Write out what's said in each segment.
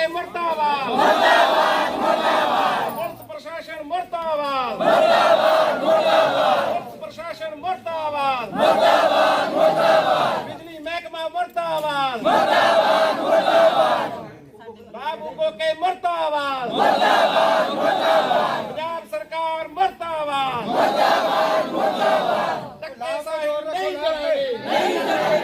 ਕੇ ਮਰਦਾਬਾਦ। ਮਰਦਾਬਾਦ ਮਰਦਾਬਾਦ। Police ਪ੍ਰਸ਼ਾਸਨ ਮਰਦਾਬਾਦ। ਮਰਦਾਬਾਦ। ਮਰਦਾਬਾਦ। Police ਪ੍ਰਸ਼ਾਸਨ ਮਰਦਾਬਾਦ। ਮਰਦਾਬਾਦ ਮਰਦਾਬਾਦ। ਬਿਜਲੀ ਮਹਿਕਮਾ ਮਰਦਾਬਾਦ ਮਰਦਾਬਾਦ ਮਰਦਾਬਾਦ ਬਾਬੂ ਕੋ ਕੇ ਮਰਦਾਬਾਦ ਮਰਦਾਬਾਦ ਮਰਦਾਬਾਦ ਪੰਜਾਬ ਸਰਕਾਰ ਮਰਦਾਬਾਦ ਮਰਦਾਬਾਦ ਮਰਦਾਬਾਦ ਧੱਕੇ ਸਾਹਿਬ ਨਹੀਂ ਕਰਾਂਗੇ ਪਹਿਲਾਂ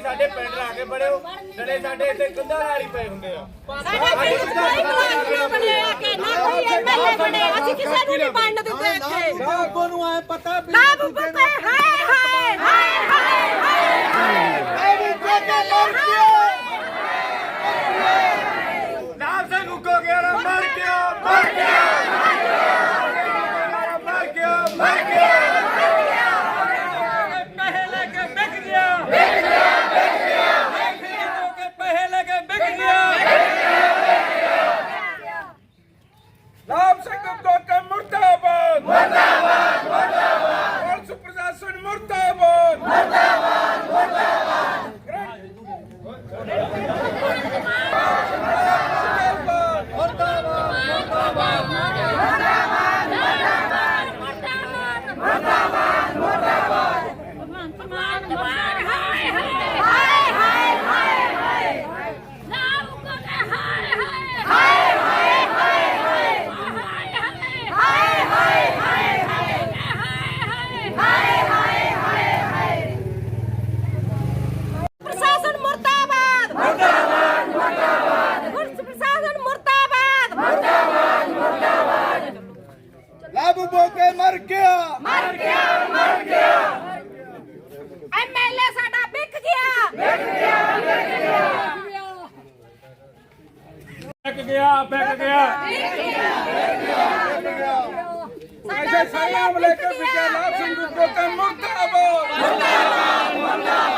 ਦੇਤੀ ਸਾਡੇ ਪਿੰਡ ਆ ਕੇ ਬੜਿਓ ਜਿਹੜੇ ਸਾਡੇ ਇੱਥੇ ਕੰਧਾਂ ਨਾਲ ਹੀ ਪਏ ਹੁੰਦੇ ਆ। ਸਾਡੇ ਪਿੰਡ 'ਚ ਕੋਈ ਨਾ ਬਣਿਆ ਕਿ ਨਾ ਕੋਈ ਐਮਐਲਏ ਬਣੇ ਅਸੀਂ ਕਿਸੇ ਨੂੰ ਨਹੀਂ ਬਣਨ ਦਿੰਦੇ ਇੱਥੇ। ਲਾਗੋ ਨੂੰ ਐ ਪਤਾ ਵੀ ਲਾਭ ਪਤਾ ਹਾਏ ਹਾਏ ਹਾਏ ਹਾਏ ਹਾਏ। ਨਾਮ ਬੋਕੇ ਮਰ ਗਿਆ। ਮਰ ਗਿਆ ਮਰ ਗਿਆ। ਐਮਐਲਏ ਸਾਡਾ ਵਿਕ ਗਿਆ। ਵਿਕ ਗਿਆ ਵਿਕ ਗਿਆ। ਵਿਕ ਗਿਆ ਵਿਕ ਗਿਆ। ਐਸੇ ਸਲਾਮ ਲੈ ਕੇ ਵਿਕਿਆ ਲਾਭ ਸਿੰਘ ਗੋਕੇ ਮੁਰਦਾਬਾਦ। ਮੁਰਦਾਬਾਦ ਮੁਰਦਾਬਾਦ।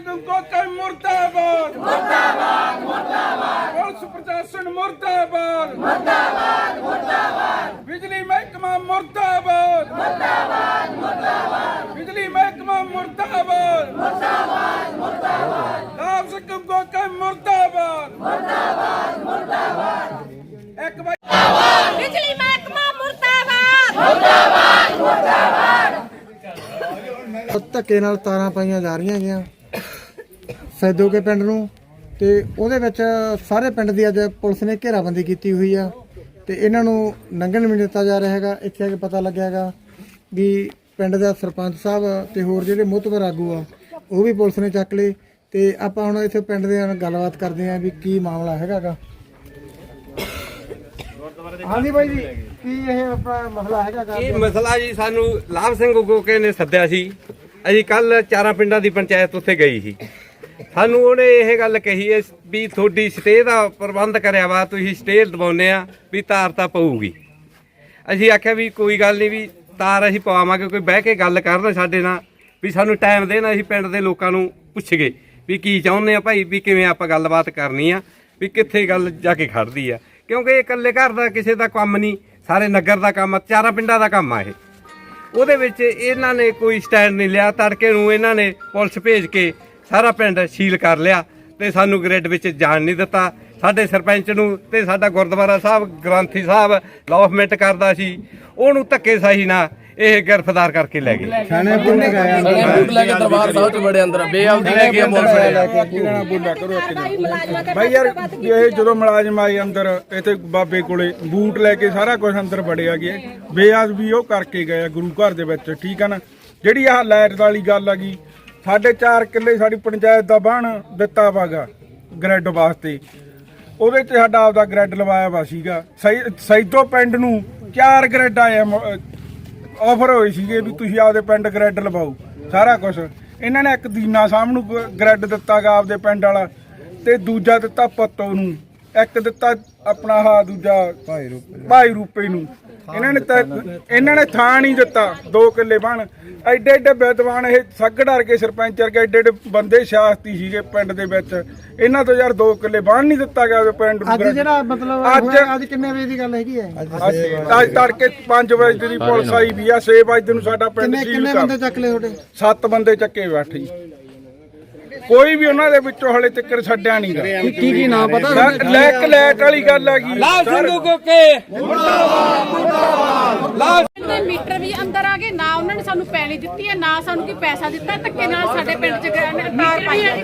ਲਾਭ ਸਿੰਘ ਗੋਕੇ ਮੁਰਦਾਬਾਦ। ਮੁਰਦਾਬਾਦ ਮੁਰਦਾਬਾਦ। ਪੁਲਿਸ ਪ੍ਰਸ਼ਾਸਨ ਮੁਰਦਾਬਾਦ। ਮੁਰਦਾਬਾਦ ਮੁਰਦਾਬਾਦ। ਬਿਜਲੀ ਮਹਿਕਮਾ ਮੁਰਦਾਬਾਦ। ਮੁਰਦਾਬਾਦ ਮੁਰਦਾਬਾਦ। ਬਿਜਲੀ ਮਹਿਕਮਾ ਮੁਰਦਾਬਾਦ। ਮੁਰਦਾਬਾਦ ਮੁਰਦਾਬਾਦ। ਲਾਭ ਸਿੰਘ ਗੋਕੇ ਮੁਰਦਾਬਾਦ। ਮੁਰਦਾਬਾਦ ਮੁਰਦਾਬਾਦ। ਇੱਕ ਵਾਰ ਬਿਜਲੀ ਮਹਿਕਮਾ ਮੁਰਦਾਬਾਦ। ਧੱਕੇ ਨਾਲ ਤਾਰਾਂ ਪਾਈਆਂ ਜਾ ਰਹੀਆਂ ਹੈਗੀਆਂ। ਸੈਦੋਕੇ ਪਿੰਡ ਨੂੰ ਤੇ ਉਹਦੇ ਵਿੱਚ ਸਾਰੇ ਪਿੰਡ ਦੀ ਅੱਜ ਪੁਲਿਸ ਨੇ ਘੇਰਾਬੰਦੀ ਕੀਤੀ ਹੋਈ ਆ ਤੇ ਇਹਨਾਂ ਨੂੰ ਲੰਘਣ ਵੀ ਦਿੱਤਾ ਜਾ ਰਿਹਾ ਹੈਗਾ। ਇੱਥੇ ਆ ਕੇ ਪਤਾ ਲੱਗਿਆ ਹੈਗਾ ਵੀ ਪਿੰਡ ਦਾ ਸਰਪੰਚ ਸਾਹਿਬ ਤੇ ਹੋਰ ਜਿਹੜੇ ਮੁਤਬਰ ਆਗੂ ਆ, ਉਹ ਵੀ ਪੁਲਿਸ ਨੇ ਚੱਕ ਲਏ ਤੇ ਆਪਾਂ ਹੁਣ ਇੱਥੇ ਪਿੰਡ ਦੇ ਨਾਲ ਗੱਲਬਾਤ ਕਰਦੇ ਆਂ ਵੀ ਕੀ ਮਾਮਲਾ ਹੈਗਾਗਾ ਹਾਂਜੀ ਬਾਈ ਜੀ, ਕੀ ਇਹ ਆਪਣਾ ਮਸਲਾ ਹੈਗਾਗਾ ਇਹ ਮਸਲਾ ਜੀ ਸਾਨੂੰ ਲਾਭ ਸਿੰਘ ਗੋਕੇ ਨੇ ਸੱਦਿਆ ਸੀ। ਅਸੀਂ ਕੱਲ ਚਾਰਾਂ ਪਿੰਡਾਂ ਦੀ ਪੰਚਾਇਤ ਉੱਥੇ ਗਈ ਸੀ। ਸਾਨੂੰ ਉਹਨੇ ਇਹ ਗੱਲ ਕਹੀ ਹੈ ਵੀ ਤੁਹਾਡੀ ਸਟੇ ਦਾ ਪ੍ਰਬੰਧ ਕਰਿਆ ਵਾ, ਤੁਸੀਂ ਸਟੇ ਦਵਾਉਨੇ ਆ ਵੀ ਤਾਰ ਤਾਂ ਪਊਗੀ। ਅਸੀਂ ਆਖਿਆ ਵੀ ਕੋਈ ਗੱਲ ਨਹੀਂ ਵੀ ਤਾਰ ਅਸੀਂ ਪਵਾਵਾਂਗੇ, ਕੋਈ ਬਹਿ ਕੇ ਗੱਲ ਕਰਨ ਸਾਡੇ ਨਾਲ ਵੀ ਸਾਨੂੰ ਟਾਈਮ ਦੇਣ ਅਸੀਂ ਪਿੰਡ ਦੇ ਲੋਕਾਂ ਨੂੰ ਪੁੱਛ ਗਏ ਵੀ ਕੀ ਚਾਹੁੰਦੇ ਆ ਭਾਈ, ਵੀ ਕਿਵੇਂ ਆਪਾਂ ਗੱਲਬਾਤ ਕਰਨੀ ਆ, ਵੀ ਕਿੱਥੇ ਗੱਲ ਜਾ ਕੇ ਖੜਦੀ ਆ। ਕਿਉਂਕਿ ਇਹ ਇਕੱਲੇ ਘਰ ਦਾ ਕਿਸੇ ਦਾ ਕੰਮ ਨਹੀਂ, ਸਾਰੇ ਨਗਰ ਦਾ ਕੰਮ ਆ, ਚਾਰਾਂ ਪਿੰਡਾਂ ਦਾ ਕੰਮ ਆ ਇਹ। ਉਹਦੇ ਵਿੱਚ ਇਹਨਾਂ ਨੇ ਕੋਈ ਸਟੈਂਡ ਨਹੀਂ ਲਿਆ, ਤੜਕੇ ਨੂੰ ਇਹਨਾਂ ਨੇ ਪੁਲਿਸ ਭੇਜ ਕੇ ਸਾਰਾ ਪਿੰਡ ਸੀਲ ਕਰ ਲਿਆ ਤੇ ਸਾਨੂੰ ਗ੍ਰਿਡ ਵਿੱਚ ਜਾਣ ਨਹੀਂ ਦਿੱਤਾ। ਸਾਡੇ ਸਰਪੰਚ ਨੂੰ ਤੇ ਸਾਡਾ ਗੁਰਦੁਆਰਾ ਸਾਹਿਬ ਗ੍ਰੰਥੀ ਸਾਹਿਬ ਲੌਫਮੈਂਟ ਕਰਦਾ ਸੀ। ਉਹਨੂੰ ਧੱਕੇ ਸਹੀ ਨਾ ਇਹ ਗ੍ਰਿਫਤਾਰ ਕਰਕੇ ਲੈ ਗਏ। ਖਾਣੇ ਪੁੰਨੇ ਗਾਇਆ ਬੂਟ ਲੈ ਕੇ ਦਰਬਾਰ ਸਾਹਿਬ ਚ ਬੜੇ ਅੰਦਰ। ਬੇਅਬਦੀ ਲੈ ਕੇ ਮੋਟਰਸਾਈਕਲ ਕਿਹਨਾਂ ਬੋਲਿਆ ਕਰੋ ਇੱਕ ਭਾਈ ਯਾਰ ਇਹ ਜਦੋਂ ਮੁਲਾਜ਼ਮ ਆਏ ਅੰਦਰ ਇੱਥੇ ਬਾਬੇ ਕੋਲੇ ਬੂਟ ਲੈ ਕੇ ਸਾਰਾ ਕੁਝ ਅੰਦਰ ਵੜਿਆ ਗਿਆ। ਬੇਆਸ ਵੀ ਉਹ ਕਰਕੇ ਗਏ ਗੁਰੂ ਘਰ ਦੇ ਵਿੱਚ ਠੀਕ ਆ ਨਾ? ਜਿਹੜੀ ਆਹ ਲਾਈਟ ਵਾਲੀ ਗੱਲ ਆ ਗਈ ਸਾਡੇ 4 ਕਿੱਲੇ ਸਾਡੀ ਪੰਚਾਇਤ ਦਾ ਬਣ ਦਿੱਤਾ ਵਾਗਾ ਗ੍ਰੈਡ ਵਾਸਤੇ। ਉਹਦੇ ਚ ਸਾਡਾ ਆਪਦਾ ਗ੍ਰੈਡ ਲਵਾਇਆ ਵਾ ਸੀਗਾ। ਸਈ- ਸੈਦੋ ਪਿੰਡ ਨੂੰ ਚਾਰ ਗ੍ਰੈਡ ਆਏ ਆਫਰ ਹੋਏ ਸੀਗੇ ਵੀ ਤੁਸੀਂ ਆਪਦੇ ਪਿੰਡ ਗ੍ਰੈਡ ਲਵਾਓ, ਸਾਰਾ ਕੁਝ ਇਹਨਾਂ ਨੇ ਇੱਕ ਦੀਨਾ ਸਾਹਮ ਨੂੰ ਗ੍ਰੈਡ ਦਿੱਤਾਗਾ ਆਪਦੇ ਪਿੰਡ ਵਾਲਾ ਤੇ ਦੂਜਾ ਦਿੱਤਾ ਪੱਤੋ ਨੂੰ ਇੱਕ ਦਿੱਤਾ ਆਪਣਾ ਆਹ ਦੂਜਾ ਭਾਈ ਰੂਪੇ ਭਾਈ ਰੂਪੇ ਨੂੰ। ਇਹਨਾਂ ਨੇ ਤਾਂ ਇਹਨਾਂ ਨੇ। ਥਾਂ ਨਹੀਂ ਦਿੱਤਾ 2 ਕਿੱਲੇ ਬਣ। ਐਡੇ ਐਡੇ ਵਿਦਵਾਨ ਇਹ ਸੱਗ ਡਰ ਕੇ ਸਰਪੰਚ ਵਰਗੇ ਐਡੇ ਐਡੇ ਬੰਦੇ ਸਿਆਸਤੀ ਸੀਗੇ ਪਿੰਡ ਦੇ ਵਿੱਚ। ਇਹਨਾਂ ਤੋਂ ਯਾਰ 2 ਕਿੱਲੇ ਬਣ ਨਹੀਂ ਦਿੱਤਾ ਗਿਆ ਉਹਦੇ ਪਿੰਡ ਨੂੰ ਅੱਜ ਜਿਹੜਾ ਮਤਲਬ ਅੱਜ- ਅੱਜ ਕਿੰਨੇ ਵਜੇ ਦੀ ਗੱਲ ਹੈਗੀ ਹੈ? ਅੱਜ ਅੱਜ ਤੜਕੇ 5 ਵਜੇ ਦੀ ਪੁਲਿਸ ਆਈ ਵੀ ਆ 6 ਵਜੇ ਨੂੰ ਸਾਡਾ ਪਿੰਡ ਕਿੰਨੇ ਸੀਲ ਕਿੰਨੇ ਕਰ ਬੰਦੇ ਚੱਕ ਲਏ ਤੁਹਾਡੇ? ਸੱਤ ਬੰਦੇ ਚੱਕੇ ਬੈਠੇ ਜੀ। ਕੋਈ ਵੀ ਉਹਨਾਂ ਦੇ ਵਿੱਚੋਂ ਹਲੇ ਤੱਕ ਛੱਡਿਆ ਨਹੀਂ ਗਾ। ਕੀ ਕੀ ਨਾਮ ਪਤਾ ਲੈਕ ਲੈਟ ਵਾਲੀ ਗੱਲ ਹੈਗੀ ਲਾਭ ਸਿੰਘ ਗੋਕੇ। ਦੇ ਮੀਟਰ ਵੀ ਅੰਦਰ ਆ ਗਏ ਨਾ ਉਹਨਾਂ ਨੇ ਸਾਨੂੰ ਪੈਲੀ ਦਿੱਤੀ ਹੈ ਨਾ ਸਾਨੂੰ ਕੋਈ ਪੈਸਾ ਦਿੱਤਾ ਧੱਕੇ ਨਾਲ ਸਾਡੇ ਪਿੰਡ ਚ ਗਏ ਨੇ ਤਾਰ ਪਾਈ ਹੈ।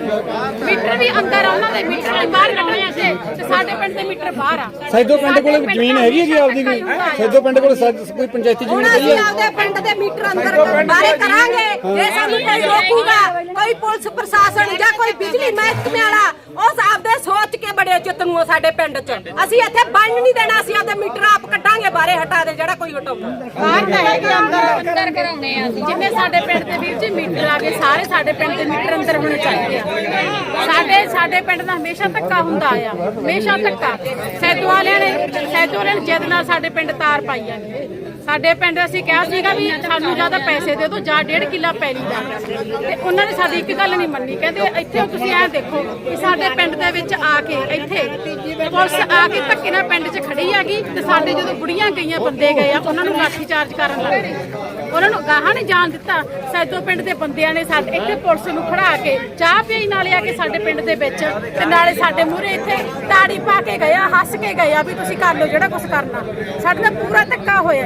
ਮੀਟਰ ਵੀ ਅੰਦਰ ਆ ਉਹਨਾਂ ਦੇ ਮੀਟਰ ਬਾਹਰ ਲਾਉਣੇ ਆ ਤੇ ਤੇ ਸਾਡੇ ਪਿੰਡ ਦੇ ਮੀਟਰ ਬਾਹਰ ਆ। ਸੈਦੋ ਪਿੰਡ ਕੋਲ ਜ਼ਮੀਨ ਹੈਗੀ ਹੈ ਜੀ ਆਪਦੀ ਕੋਈ? ਸੈਦੋ ਪਿੰਡ ਕੋਲ ਕੋਈ ਪੰਚਾਇਤੀ ਜ਼ਮੀਨ ਹੈਗੀ ਹੈ ਆਪਦੇ ਪਿੰਡ ਦੇ ਮੀਟਰ ਅੰਦਰ ਬਾਰੇ ਕਰਾਂਗੇ ਜੇ ਸਾਨੂੰ ਕੋਈ ਰੋਕੂਗਾ ਕੋਈ ਪੁਲਿਸ ਪ੍ਰਸ਼ਾਸਨ ਜਾਂ ਕੋਈ ਬਿਜਲੀ ਮਹਿਕਮੇ ਵਾਲਾ, ਉਸ ਆਪਦੇ ਸੋਚ ਕੇ ਬੜੇ ਚਿੱਤਨੂ ਸਾਡੇ ਪਿੰਡ 'ਚ। ਅਸੀਂ ਇੱਥੇ ਬੰਨ ਨਹੀਂ ਦੇਣਾ, ਅਸੀਂ ਆਪਦੇ ਮੀਟਰ ਆਪ ਕੱਢਾਂਗੇ ਬਾਰੇ ਹਟਾ ਦੇ, ਜਿਹੜਾ ਕੋਈ ਹਟਾਊਗਾ ਬਾਹਰ ਤਾਂ ਹੈਗੇ ਅੰਦਰ ਅੰਦਰ ਕਰਾਉਣੇ ਆ ਅਸੀਂ। ਜਿੰਨੇ ਸਾਡੇ ਪਿੰਡ ਦੇ ਵੀਰ ਜੀ, ਮੀਟਰ ਆ ਗਏ, ਸਾਰੇ ਸਾਡੇ ਪਿੰਡ ਦੇ ਮੀਟਰ ਅੰਦਰ ਹੋਣੇ ਚਾਹੀਦੇ ਆ। ਸਾਡੇ ਸਾਡੇ ਪਿੰਡ ਦਾ ਹਮੇਸ਼ਾ ਧੱਕਾ ਹੁੰਦਾ ਆ, ਹਮੇਸ਼ਾ ਧੱਕਾ। ਸੈਦੋ ਵਾਲਿਆਂ ਨੇ, ਸੈਦੋ ਵਾਲਿਆਂ ਨੇ ਜਿੱਦ ਨਾਲ ਸਾਡੇ ਪਿੰਡ ਤਾਰ ਪਾਈ ਆ। ਸਾਡੇ ਪਿੰਡ ਅਸੀਂ ਕਿਹਾ ਸੀਗਾ ਵੀ ਸਾਨੂੰ ਜ਼ਿਆਦਾ ਪੈਸੇ ਦੇ ਦਿਓ, ਜਾਂ ਡੇਢ ਕਿੱਲਾ ਪੈਲੀ ਦਾ। ਤੇ ਉਹਨਾਂ ਨੇ ਸਾਡੀ ਇੱਕ ਗੱਲ ਨਹੀਂ ਮੰਨੀ। ਕਹਿੰਦੇ ਇੱਥੇ ਤੁਸੀਂ ਐ ਦੇਖੋ ਕਿ ਸਾਡੇ ਪਿੰਡ ਦੇ ਵਿੱਚ ਆ ਕੇ ਇੱਥੇ ਪੁਲਿਸ ਆ ਕੇ ਧੱਕੇ ਨਾਲ ਪਿੰਡ 'ਚ ਖੜੀ ਹੈਗੀ ਤੇ ਸਾਡੇ ਜਦੋਂ ਬੁੜੀਆਂ ਗਈਆਂ ਬੰਦੇ ਗਏ ਆ, ਉਹਨਾਂ ਨੂੰ ਲਾਠੀ ਚਾਰਜ ਕਰਨ ਲੱਗੇ ਉਹਨਾਂ ਨੂੰ ਗਾਹਾਂ ਨਹੀਂ ਜਾਣ ਦਿੱਤਾ। ਸੈਦੋ ਪਿੰਡ ਦੇ ਬੰਦਿਆਂ ਨੇ ਸਾਡੇ ਇੱਥੇ ਪੁਲਿਸ ਨੂੰ ਖੜਾ ਕੇ ਚਾਹ ਪਈ ਨਾਲੇ ਆ ਕੇ ਸਾਡੇ ਪਿੰਡ ਦੇ ਵਿੱਚ ਤੇ ਨਾਲੇ ਸਾਡੇ ਮੂਹਰੇ ਇੱਥੇ ਤਾੜੀ ਪਾ ਕੇ ਗਿਆ ਹੱਸ ਕੇ ਗਿਆ ਵੀ ਤੁਸੀਂ ਕਰ ਲਓ ਜਿਹੜਾ ਕੁਝ ਕਰਨਾ। ਸਾਡੇ ਨਾਲ ਪੂਰਾ ਧੱਕਾ ਹੋਇਆ